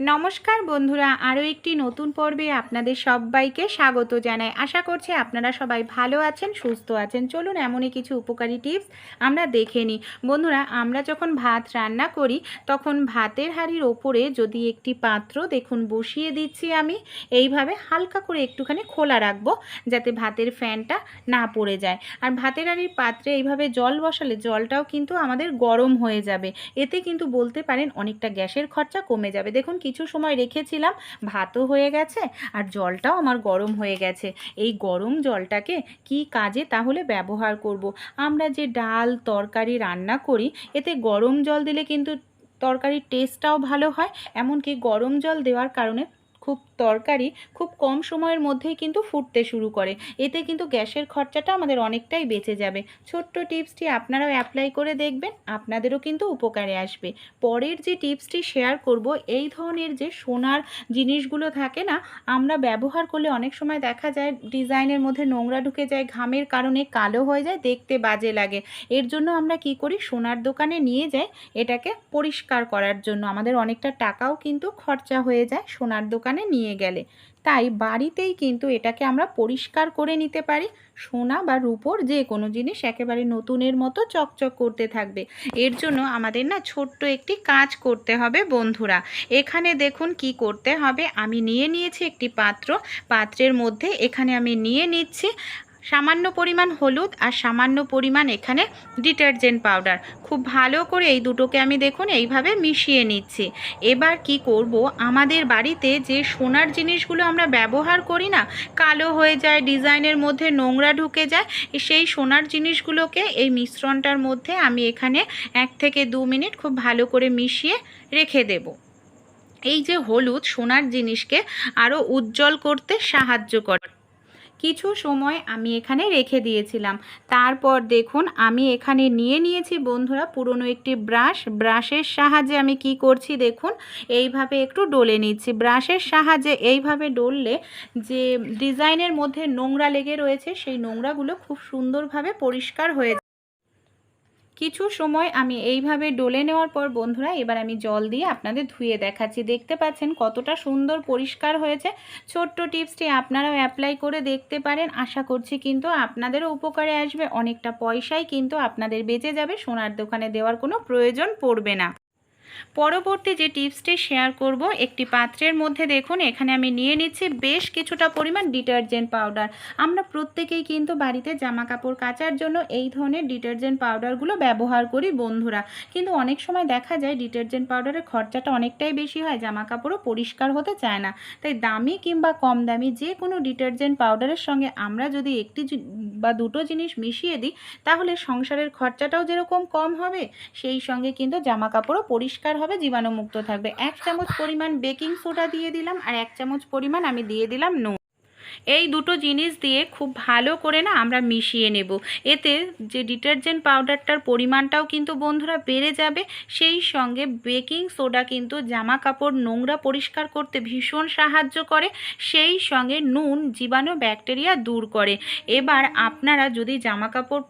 নমস্কার বন্ধুরা, আরও একটি নতুন পর্বে আপনাদের সবাইকে স্বাগত জানাই। আশা করছি আপনারা সবাই ভালো আছেন, সুস্থ আছেন। চলুন এমনই কিছু উপকারী টিপস আমরা দেখে নিই। বন্ধুরা, আমরা যখন ভাত রান্না করি, তখন ভাতের হাঁড়ির ওপরে যদি একটি পাত্র, দেখুন বসিয়ে দিচ্ছি আমি, এইভাবে হালকা করে একটুখানি খোলা রাখব, যাতে ভাতের ফ্যানটা না পড়ে যায়। আর ভাতের হাঁড়ির পাত্রে এইভাবে জল বসালে জলটাও কিন্তু আমাদের গরম হয়ে যাবে। এতে কিন্তু বলতে পারেন অনেকটা গ্যাসের খরচা কমে যাবে। দেখুন কিছু সময় রেখেছিলাম, ভাতও হয়ে গেছে আর জলটাও আমার গরম হয়ে গেছে এই গরম জলটাকে কি কাজে তাহলে ব্যবহার করব। আমরা যে ডাল তরকারি রান্না করি, এতে গরম জল দিলে কিন্তু তরকারির টেস্টটাও ভালো হয় এমনকি গরম জল দেওয়ার কারণে খুব তরকারি খুব কম সময়ের মধ্যেই কিন্তু ফুটতে শুরু করে। এতে কিন্তু গ্যাসের খরচাটা আমাদের অনেকটাই বেঁচে যাবে। ছোট্ট টিপসটি আপনারাও অ্যাপ্লাই করে দেখবেন, আপনাদেরও কিন্তু উপকারে আসবে। পরের যে টিপসটি শেয়ার করব, এই ধরনের যে সোনার জিনিসগুলো থাকে না, আমরা ব্যবহার করলে অনেক সময় দেখা যায় ডিজাইনের মধ্যে নোংরা ঢুকে যায়, ঘামের কারণে কালো হয়ে যায়, দেখতে বাজে লাগে। এর জন্য আমরা কি করি, সোনার দোকানে নিয়ে যাই এটাকে পরিষ্কার করার জন্য। আমাদের অনেকটা টাকাও কিন্তু খরচা হয়ে যায় সোনার দোকানে নিয়ে গেলে। তাই বাড়িতেই কিন্তু এটাকে আমরা পরিষ্কার করে নিতে পারি। সোনা বা রূপোর যে কোনো জিনিস একেবারে নতুনের মতো চকচক করতে থাকবে। এর জন্য আমাদের না ছোট্ট একটি কাজ করতে হবে বন্ধুরা। এখানে দেখুন কি করতে হবে। আমি নিয়ে নিয়েছি একটি পাত্র। পাত্রের মধ্যে এখানে আমি নিয়ে নিচ্ছি। সামান্য পরিমাণ হলুদ আর সামান্য পরিমাণ এখানে ডিটারজেন্ট পাউডার। খুব ভালো করে এই দুটোকে আমি দেখুন এইভাবে মিশিয়ে নিচ্ছি। এবার কি করব? আমাদের বাড়িতে যে সোনার জিনিসগুলো আমরা ব্যবহার করি না, কালো হয়ে যায়, ডিজাইনের মধ্যে নোংরা ঢুকে যায়, সেই সোনার জিনিসগুলোকে এই মিশ্রণটার মধ্যে আমি এখানে এক থেকে দু মিনিট খুব ভালো করে মিশিয়ে রেখে দেব। এই যে হলুদ সোনার জিনিসকে আরও উজ্জ্বল করতে সাহায্য করে কিছু সময় আমি এখানে রেখে দিয়েছিলাম। তারপর দেখুন, আমি এখানে নিয়ে নিয়েছি বন্ধুরা পুরনো একটি ব্রাশ। ব্রাশের সাহায্যে আমি কি করছি দেখুন, এইভাবে একটু ডলে নিচ্ছি। ব্রাশের সাহায্যে এইভাবে ডললে যে ডিজাইনের মধ্যে নোংরা লেগে রয়েছে, সেই নোংরাগুলো খুব সুন্দরভাবে পরিষ্কার হয়ে কিছু সময় আমি এইভাবে ডলে নেওয়ার পর বন্ধুরা, এবার আমি জল দিয়ে আপনাদের ধুয়ে দেখাচ্ছি। দেখতে পাচ্ছেন কতটা সুন্দর পরিষ্কার হয়েছে। ছোট্ট টিপসটি আপনারাও অ্যাপ্লাই করে দেখতে পারেন। আশা করছি কিন্তু আপনাদেরও উপকারে আসবে। অনেকটা পয়সাই কিন্তু আপনাদের বেঁচে যাবে। সোনার দোকানে দেওয়ার কোনো প্রয়োজন পড়বে না। পরবর্তী যে টিপসটি শেয়ার করব, একটি পাত্রের মধ্যে দেখুন, এখানে আমি নিয়ে নিচ্ছি বেশ কিছুটা পরিমাণ ডিটারজেন্ট পাউডার। আমরা প্রত্যেকেই কিন্তু বাড়িতে জামা কাপড় কাচার জন্য এই ধরনের ডিটারজেন্ট পাউডারগুলো ব্যবহার করি বন্ধুরা। কিন্তু অনেক সময় দেখা যায় ডিটারজেন্ট পাউডারের খরচাটা অনেকটাই বেশি হয় জামা কাপড়ও পরিষ্কার হতে চায় না। তাই দামি কিংবা কম দামি যে কোনো ডিটারজেন্ট পাউডারের সঙ্গে আমরা যদি একটি বা দুটো জিনিস মিশিয়ে দিই, তাহলে সংসারের খরচাটাও যেরকম কম হবে, সেই সঙ্গে কিন্তু জামা কাপড়ও পরিষ্কার হবে জীবাণুমুক্ত থাকবে। এক চামচ পরিমাণ বেকিং সোডা দিয়ে দিলাম আর এক চামচ পরিমাণ আমি দিয়ে দিলাম নুন। এই দুটো জিনিস দিয়ে খুব ভালো করে না আমরা মিশিয়ে নেব। এতে যে ডিটারজেন্ট পাউডারটার পরিমাণটাও কিন্তু বন্ধুরা বেড়ে যাবে, সেই সঙ্গে বেকিং সোডা কিন্তু জামা কাপড় নোংরা পরিষ্কার করতে ভীষণ সাহায্য করে, সেই সঙ্গে নুন, জীবাণু, ব্যাকটেরিয়া দূর করে। এবার আপনারা যদি জামা কাপড়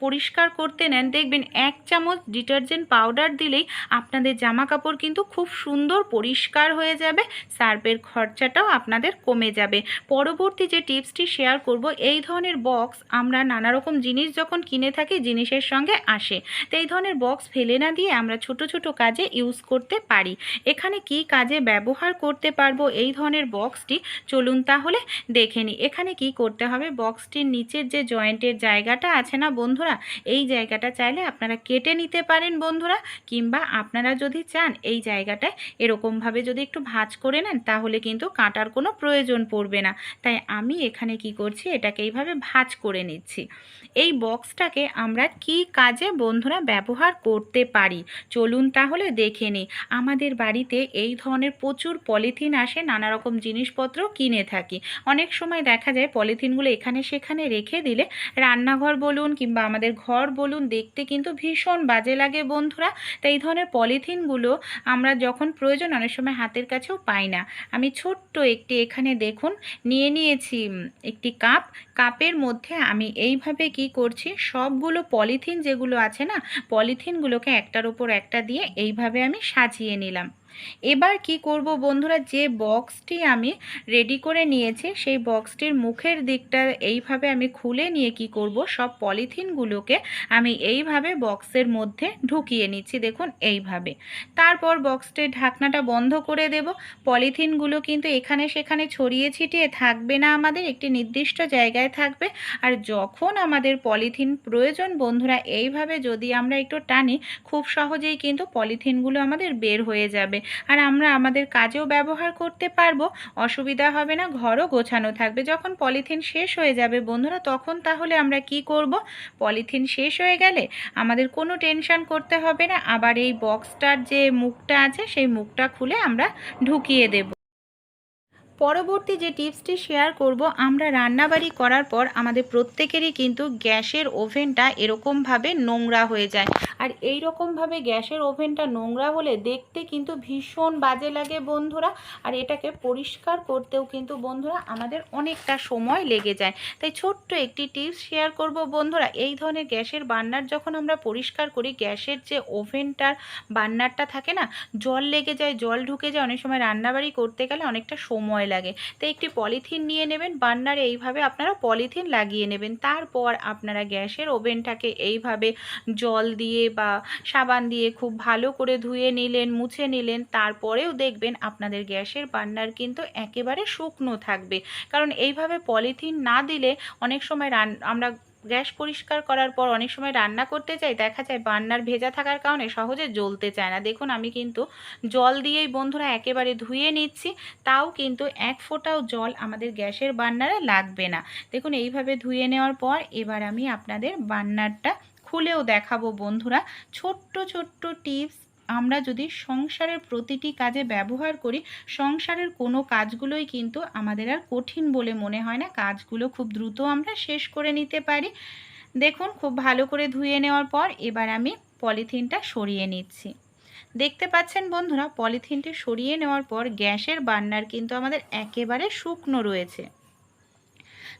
পরিষ্কার করতে নেন। দেখবেন এক চামচ ডিটারজেন্ট পাউডার দিলেই আপনাদের জামা কাপড় কিন্তু খুব সুন্দর পরিষ্কার হয়ে যাবে সার্ফের খরচাটাও আপনাদের কমে যাবে। পরবর্তী যে টিপসটি শেয়ার করব, এই ধরনের বক্স আমরা নানা রকম জিনিস যখন কিনে থাকি, জিনিসের সঙ্গে আসে। তো এই ধরনের বক্স ফেলে না দিয়ে আমরা ছোট ছোট কাজে ইউজ করতে পারি। এখানে কি কাজে ব্যবহার করতে পারব এই ধরনের বক্সটি? চলুন তাহলে দেখে নিই। এখানে কি করতে হবে? বক্সটির নিচের যে জয়েন্টের জায়গাটা আছে না বন্ধুরা বন্ধুরা, এই জায়গাটা চাইলে আপনারা কেটে নিতে পারেন বন্ধুরা, কিংবা আপনারা যদি চান এই জায়গাটায় এরকমভাবে যদি একটু ভাঁজ করে নেন, তাহলে কিন্তু কাটার কোনো প্রয়োজন পড়বে না। তাই আমি এখানে কি করছি, এটাকে এইভাবে ভাঁজ করে নিচ্ছি। এই বক্সটাকে আমরা কি কাজে বন্ধুরা ব্যবহার করতে পারি? চলুন তাহলে দেখে নিই। আমাদের বাড়িতে এই ধরনের প্রচুর পলিথিন আসে নানা রকম জিনিসপত্র কিনে থাকি। অনেক সময় দেখা যায় পলিথিনগুলো এখানে সেখানে রেখে দিলে রান্নাঘর বলুন, কিংবা ঘর বলুন, দেখতে কিন্তু ভীষণ বাজে লাগে বন্ধুরা। তাই এই ধরনের পলিথিনগুলো আমরা যখন প্রয়োজন অনেক সময় হাতের কাছেও পাই না। আমি ছোট্ট একটি এখানে দেখুন, নিয়ে নিয়েছি একটি কাপ। কাপের মধ্যে আমি এইভাবে কি করছি, সবগুলো পলিথিন যেগুলো আছে না, পলিথিনগুলোকে একটার উপর একটা দিয়ে এইভাবে আমি সাজিয়ে নিলাম। এবার কি করব বন্ধুরা? যে বক্সটি আমি রেডি করে নিয়েছি, সেই বক্সটির মুখের দিকটা এইভাবে আমি খুলে নিয়ে কি করব? সব পলিথিনগুলোকে আমি এইভাবে বক্সের মধ্যে ঢুকিয়ে নিচ্ছি, দেখুন এইভাবে। তারপর বক্সটির ঢাকনাটা বন্ধ করে দেব। পলিথিনগুলো কিন্তু এখানে সেখানে ছড়িয়ে ছিটিয়ে থাকবে না আমাদের, একটি নির্দিষ্ট জায়গায় থাকবে। আর যখন আমাদের পলিথিন প্রয়োজন বন্ধুরা, এইভাবে যদি আমরা একটু টানি, খুব সহজেই কিন্তু পলিথিনগুলো আমাদের বের হয়ে যাবে। আর আমরা আমাদের কাজেও ব্যবহার করতে পারব, অসুবিধা হবে না, ঘরও গোছানো থাকবে। যখন পলিথিন শেষ হয়ে যাবে, বন্ধুরা, তখন তাহলে আমরা কি করব? পলিথিন শেষ হয়ে গেলে আমাদের কোনো টেনশন করতে হবে না, আবার এই বক্সটার যে মুখটা আছে, সেই মুখটা খুলে আমরা ঢুকিয়ে দেব। পরবর্তী যে টিপসটি শেয়ার করব, আমরা রান্নাবাড়ি করার পর আমাদের প্রত্যেকেরই কিন্তু গ্যাসের ওভেনটা এরকমভাবে নোংরা হয়ে যায়। আর এই রকমভাবে গ্যাসের ওভেনটা নোংরা হলে দেখতে কিন্তু ভীষণ বাজে লাগে বন্ধুরা। আর এটাকে পরিষ্কার করতেও কিন্তু বন্ধুরা আমাদের অনেকটা সময় লেগে যায়। তাই ছোট্ট একটি টিপস শেয়ার করব বন্ধুরা, এই ধরনের গ্যাসের বার্নার যখন আমরা পরিষ্কার করি, গ্যাসের যে ওভেনটার বার্নারটা থাকে না, জল লেগে যায়, জল ঢুকে যায়, অনেক সময় রান্নাবাড়ি করতে গেলে অনেকটা সময় লাগে। তো একটি পলিথিন নিয়ে নেবেন বার্নারে এইভাবে আপনারা পলিথিন লাগিয়ে নেবেন। তারপর আপনারা গ্যাসের ওভেনটাকে এইভাবে জল দিয়ে বা সাবান দিয়ে খুব ভালো করে ধুয়ে নিলেন, মুছে নিলেন, তারপরেও দেখবেন আপনাদের গ্যাসের বান্নার কিন্তু একেবারে শুকনো থাকবে। কারণ এইভাবে পলিথিন না দিলে অনেক সময় রান আমরা গ্যাস পরিষ্কার করার পর অনেক সময় রান্না করতে চাই, দেখা যায় বান্নার ভেজা থাকার কারণে সহজে জ্বলতে চায় না। দেখুন, আমি কিন্তু জল দিয়েই বন্ধুরা একেবারে ধুয়ে নিচ্ছি, তাও কিন্তু এক ফোঁটাও জল আমাদের গ্যাসের বান্নারে লাগবে না। দেখুন, এইভাবে ধুয়ে নেওয়ার পর এবার আমি আপনাদের বান্নারটা খুলেও দেখাবো বন্ধুরা। ছোট্ট ছোট্ট টিপস আমরা যদি সংসারের প্রতিটি কাজে ব্যবহার করি, সংসারের কোনো কাজগুলোই কিন্তু আমাদের আর কঠিন বলে মনে হয় না। কাজগুলো খুব দ্রুত আমরা শেষ করে নিতে পারি। দেখুন, খুব ভালো করে ধুয়ে নেওয়ার পর এবার আমি পলিথিনটা সরিয়ে নিচ্ছি। দেখতে পাচ্ছেন বন্ধুরা, পলিথিনটি সরিয়ে নেওয়ার পর গ্যাসের বার্নার কিন্তু আমাদের একেবারে শুকনো রয়েছে।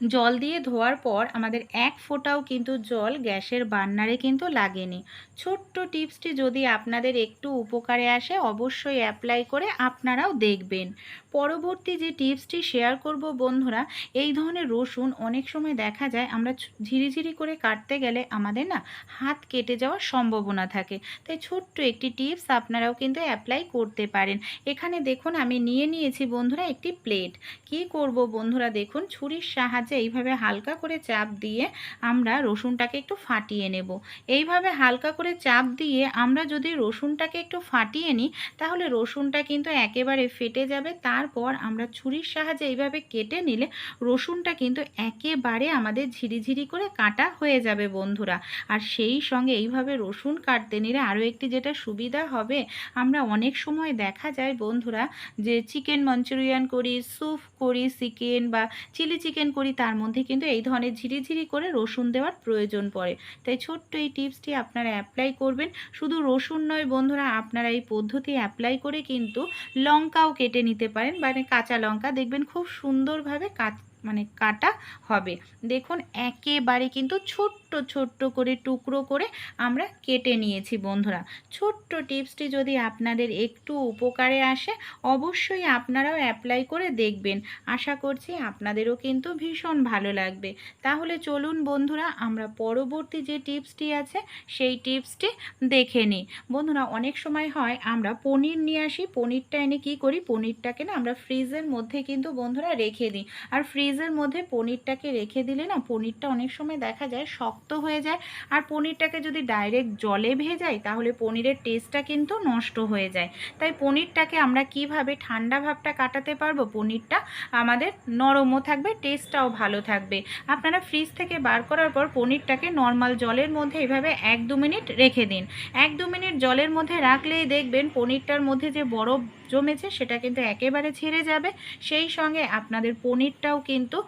জল দিয়ে ধোয়ার পর আমাদের এক ফোঁটাও কিন্তু জল গ্যাসের বার্নারে কিন্তু লাগেনি। ছোট্ট টিপসটি যদি আপনাদের একটু উপকারে আসে, অবশ্যই অ্যাপ্লাই করে আপনারাও দেখবেন। পরবর্তী যে টিপসটি শেয়ার করব বন্ধুরা, এই ধরনের রসুন অনেক সময় দেখা যায় আমরা ঝিরিঝিরি করে কাটতে গেলে আমাদের না হাত কেটে যাওয়ার সম্ভাবনা থাকে। তাই ছোট্ট একটি টিপস আপনারাও কিন্তু অ্যাপ্লাই করতে পারেন। এখানে দেখুন আমি নিয়ে নিয়েছি বন্ধুরা একটি প্লেট কি করব বন্ধুরা দেখুন, ছুরির সাহায্যে এইভাবে হালকা করে চাপ দিয়ে আমরা রসুনটাকে একটু ফাটিয়ে নেব। এইভাবে হালকা করে চাপ দিয়ে আমরা যদি রসুনটাকে একটু ফাটিয়ে নিই, তাহলে রসুনটা কিন্তু একেবারে ফেটে যাবে। তারপর আমরা ছুরির সাহায্যে এইভাবে কেটে নিলে রসুনটা কিন্তু একেবারে আমাদের ঝিরিঝিরি করে কাটা হয়ে যাবে বন্ধুরা। আর সেই সঙ্গে এইভাবে রসুন কাটতে নিলে আরও একটি যেটা সুবিধা হবে, আমরা অনেক সময় দেখা যায় বন্ধুরা যে চিকেন মঞ্চুরিয়ান করি, স্যুপ করি, চিকেন বা চিলি চিকেন করি তার মধ্যে কিন্তু এই ধরনের ঝিরিঝিরি করে রসুন দেওয়ার প্রয়োজন পড়ে। তাই ছোট্ট এই টিপসটি আপনারা অ্যাপ্লাই করবেন। শুধু রসুন নয় বন্ধুরা, আপনারা এই পদ্ধতি অ্যাপ্লাই করে কিন্তু লঙ্কাও কেটে নিতে পারেন। মানে কাঁচা লঙ্কা দেখবেন খুব সুন্দরভাবে কাট মানে কাটা হবে। দেখুন, একেবারে কিন্তু ছোট্ট ছোট্ট ছোট্ট করে টুকরো করে আমরা কেটে নিয়েছি বন্ধুরা। ছোট্ট টিপসটি যদি আপনাদের একটু উপকারে আসে, অবশ্যই আপনারাও অ্যাপ্লাই করে দেখবেন। আশা করছি আপনাদেরও কিন্তু ভীষণ ভালো লাগবে। তাহলে চলুন বন্ধুরা, আমরা পরবর্তী যে টিপসটি আছে, সেই টিপসটি দেখে নিই। বন্ধুরা, অনেক সময় হয় আমরা পনির নিয়ে আসি, পনিরটা এনে কি করি? পনিরটাকে না আমরা ফ্রিজের মধ্যে কিন্তু বন্ধুরা রেখে দিই। আর ফ্রিজের মধ্যে পনিরটাকে রেখে দিলে না, পনিরটা অনেক সময় দেখা যায় শক্ত হয়ে যায়। আর পনিরটাকে যদি ডাইরেক্ট জলে ভেজাই, তাহলে পনিরের টেস্টটা কিন্তু নষ্ট হয়ে যায়। তাই পনিরটাকে আমরা কীভাবে ঠান্ডা ভাবটা কাটাতে পারব? পনিরটা আমাদের নরমও থাকবে টেস্টটাও ভালো থাকবে। আপনারা ফ্রিজ থেকে বার করার পর পনিরটাকে নর্মাল জলের মধ্যে এভাবে এক দু মিনিট রেখে দিন। এক দু মিনিট জলের মধ্যে রাখলেই দেখবেন পনিরটার মধ্যে যে বরফ জমেছে, সেটা কিন্তু একেবারে ছেড়ে যাবে। সেই সঙ্গে আপনাদের পনিরটাও কিন্তু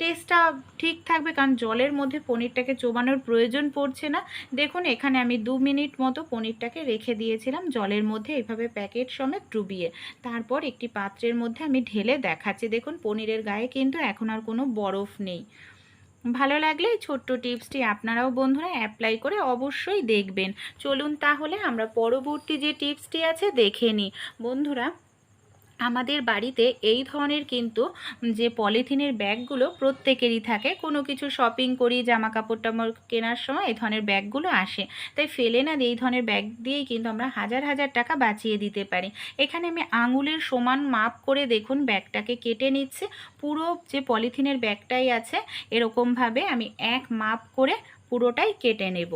টেস্টটা ঠিক থাকবে, কারণ জলের মধ্যে পনিরটাকে চোবানোর প্রয়োজন পড়ছে না। দেখুন, এখানে আমি দু মিনিট মতো পনিরটাকে রেখে দিয়েছিলাম জলের মধ্যে, এভাবে প্যাকেট সমেত ডুবিয়ে। তারপর একটি পাত্রের মধ্যে আমি ঢেলে দেখাচ্ছি। দেখুন, পনিরের গায়ে কিন্তু এখন আর কোনো বরফ নেই। ভালো লাগলে এই ছোট্ট টিপসটি আপনারাও বন্ধুরা অ্যাপ্লাই করে অবশ্যই দেখবেন। চলুন তাহলে আমরা পরবর্তী যে টিপসটি আছে দেখে নিই। বন্ধুরা আমাদের বাড়িতে এই ধরনের কিন্তু যে পলিথিনের ব্যাগগুলো প্রত্যেকেরই থাকে। কোনো কিছু শপিং করি জামা কাপড় টামড় কেনার সময় এই ধরনের ব্যাগগুলো আসে। তাই ফেলে না এই ধরনের ব্যাগ দিয়েই কিন্তু আমরা হাজার হাজার টাকা বাঁচিয়ে দিতে পারি। এখানে আমি আঙুলের সমান মাপ করে দেখুন ব্যাগটাকে কেটে নিচ্ছে। পুরো যে পলিথিনের ব্যাগটাই আছে, এরকমভাবে আমি এক মাপ করে পুরোটাই কেটে নেব।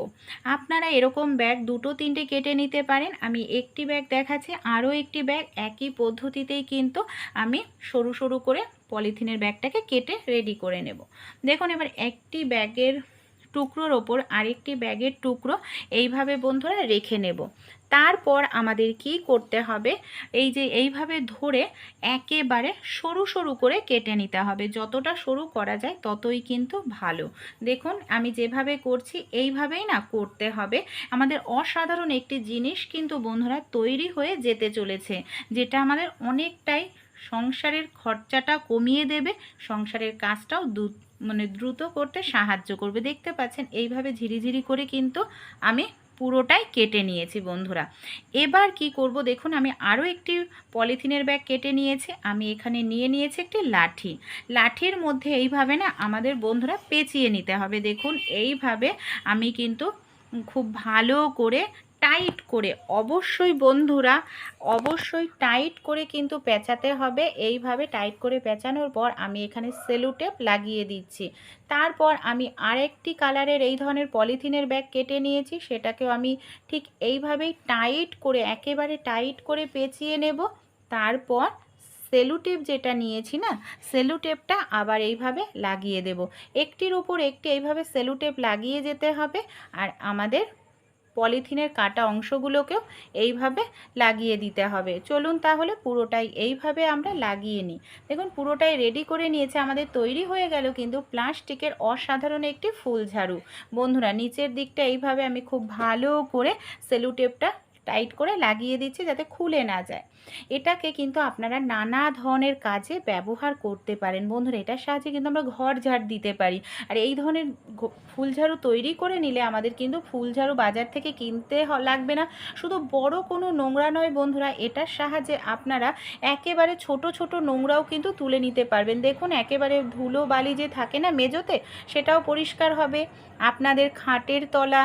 আপনারা এরকম ব্যাগ দুটো তিনটে কেটে নিতে পারেন। আমি একটি ব্যাগ দেখাচ্ছি, আরও একটি ব্যাগ। একই পদ্ধতিতেই কিন্তু আমি সরু সরু করে পলিথিনের ব্যাগটাকে কেটে রেডি করে নেব। দেখুন, এবার একটি ব্যাগের টুকরোর ওপর আরেকটি ব্যাগের টুকরো এইভাবে বন্ধুরা রেখে নেব। তারপর আমাদের কি করতে হবে? এই যে এইভাবে ধরে একেবারে সরু সরু করে কেটে নিতে হবে। যতটা সরু করা যায় ততই কিন্তু ভালো। দেখুন, আমি যেভাবে করছি এইভাবেই না করতে হবে। আমাদের অসাধারণ একটি জিনিস কিন্তু বন্ধুরা তৈরি হয়ে যেতে চলেছে, যেটা আমাদের অনেকটাই সংসারের খরচাটা কমিয়ে দেবে, সংসারের কাজটাও মানে দ্রুত করতে সাহায্য করবে। দেখতে পাচ্ছেন, এইভাবে ঝিরিঝিরি করে কিন্তু আমি পুরোটাই কেটে নিয়েছি বন্ধুরা। এবার কি করব দেখুন, আমি আরও একটি পলিথিনের ব্যাগ কেটে নিয়েছি। আমি এখানে নিয়ে নিয়েছি একটি লাঠি। লাঠির মধ্যে এইভাবে না আমাদের বন্ধুরা পেঁচিয়ে নিতে হবে। দেখুন, এইভাবে আমি কিন্তু খুব ভালো করে টাইট করে, অবশ্যই বন্ধুরা, অবশ্যই টাইট করে কিন্তু পেঁচাতে হবে। এইভাবে টাইট করে পেঁচানোর পর আমি এখানে সেলুটেপ লাগিয়ে দিচ্ছি। তারপর আমি আরেকটি কালারের এই ধরনের পলিথিনের ব্যাগ কেটে নিয়েছি, সেটাকেও আমি ঠিক এইভাবেই টাইট করে, একেবারে টাইট করে পেঁচিয়ে নেব। তারপর সেলুটেপ যেটা নিয়েছি না সেলুটেপটা আবার এইভাবে লাগিয়ে দেব। একটির উপর একটি এইভাবে সেলুটেপ লাগিয়ে যেতে হবে। আর আমাদের পলিথিনের কাটা অংশগুলোকেও এইভাবে লাগিয়ে দিতে হবে। চলুন তাহলে পুরোটাই এইভাবে আমরা লাগিয়ে নিই। দেখুন, পুরোটাই রেডি করে নিয়েছে, আমাদের তৈরি হয়ে গেল কিন্তু প্লাস্টিকের অসাধারণ একটি ফুল ঝাড়ু। বন্ধুরা, নিচের দিকটা এইভাবে আমি খুব ভালো করে সেলুটেপটা টাইট করে লাগিয়ে দিচ্ছি যাতে খুলে না যায়। এটাকে কিন্তু আপনারা নানা ধরনের কাজে ব্যবহার করতে পারেন। বন্ধুরা, এটার সাহায্যে কিন্তু আমরা ঘর ঝাড় দিতে পারি। আর এই ধরনের ফুলঝাড়ু তৈরি করে নিলে আমাদের কিন্তু ফুলঝাড়ু বাজার থেকে কিনতে লাগবে না। শুধু বড় কোনো নোংরা নয় বন্ধুরা, এটার সাহায্যে আপনারা একেবারে ছোট ছোট নোংরাও কিন্তু তুলে নিতে পারবেন। দেখুন, একেবারে ধুলো বালি যে থাকে না মেজোতে সেটাও পরিষ্কার হবে। আপনাদের খাটের তলা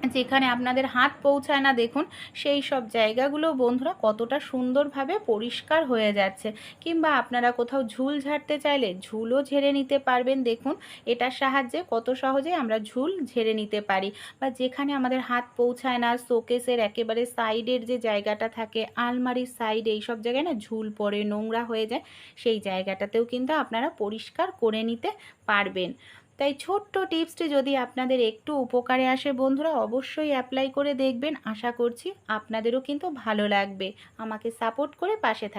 যেখানে আপনাদের হাত পৌঁছায় না, দেখুন সেই সব জায়গাগুলো বন্ধুরা কতটা সুন্দরভাবে পরিষ্কার হয়ে যাচ্ছে। কিংবা আপনারা কোথাও ঝুল ঝাড়তে চাইলে ঝুলও ঝেড়ে নিতে পারবেন। দেখুন এটার সাহায্যে কত সহজে আমরা ঝুল ঝেড়ে নিতে পারি। বা যেখানে আমাদের হাত পৌঁছায় না, শোকেসের একেবারে সাইডের যে জায়গাটা থাকে, আলমারির সাইডে, এই সব জায়গায় না ঝুল পড়ে, নোংরা হয়ে যায়, সেই জায়গাটাতেও কিন্তু আপনারা পরিষ্কার করে নিতে পারবেন। তাই ছোট্ট টিপসটি যদি আপনাদের একটু উপকারে আসে, বন্ধুরা অবশ্যই অ্যাপ্লাই করে দেখবেন। আশা করছি আপনাদেরও কিন্তু ভালো লাগবে। আমাকে সাপোর্ট করে পাশে থাক